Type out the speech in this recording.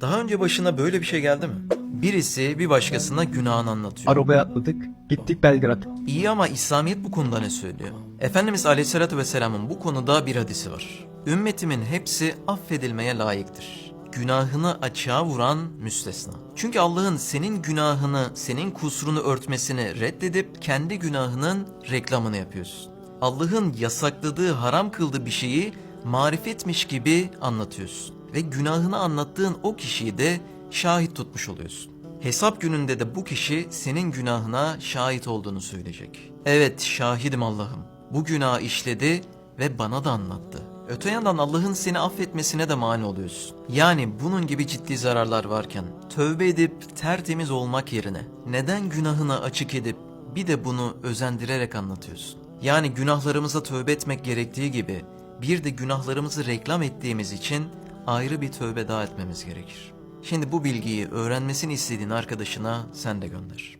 Daha önce başına böyle bir şey geldi mi? Birisi bir başkasına günahını anlatıyor. Arabaya atladık. Gittik Belgrad. İyi ama İslamiyet bu konuda ne söylüyor? Efendimiz Aleyhisselatü Vesselam'ın bu konuda bir hadisi var. Ümmetimin hepsi affedilmeye layıktır. Günahını açığa vuran müstesna. Çünkü Allah'ın senin günahını, senin kusurunu örtmesini reddedip kendi günahının reklamını yapıyorsun. Allah'ın yasakladığı, haram kıldığı bir şeyi marifetmiş gibi anlatıyorsun. Ve günahını anlattığın o kişiyi de şahit tutmuş oluyorsun. Hesap gününde de bu kişi senin günahına şahit olduğunu söyleyecek. Evet şahidim Allah'ım. Bu günah işledi ve bana da anlattı. Öte yandan Allah'ın seni affetmesine de mani oluyorsun. Yani bunun gibi ciddi zararlar varken tövbe edip tertemiz olmak yerine neden günahını açık edip bir de bunu özendirerek anlatıyorsun? Yani günahlarımıza tövbe etmek gerektiği gibi bir de günahlarımızı reklam ettiğimiz için ayrı bir tövbe daha etmemiz gerekir. Şimdi bu bilgiyi öğrenmesini istediğin arkadaşına sen de gönder.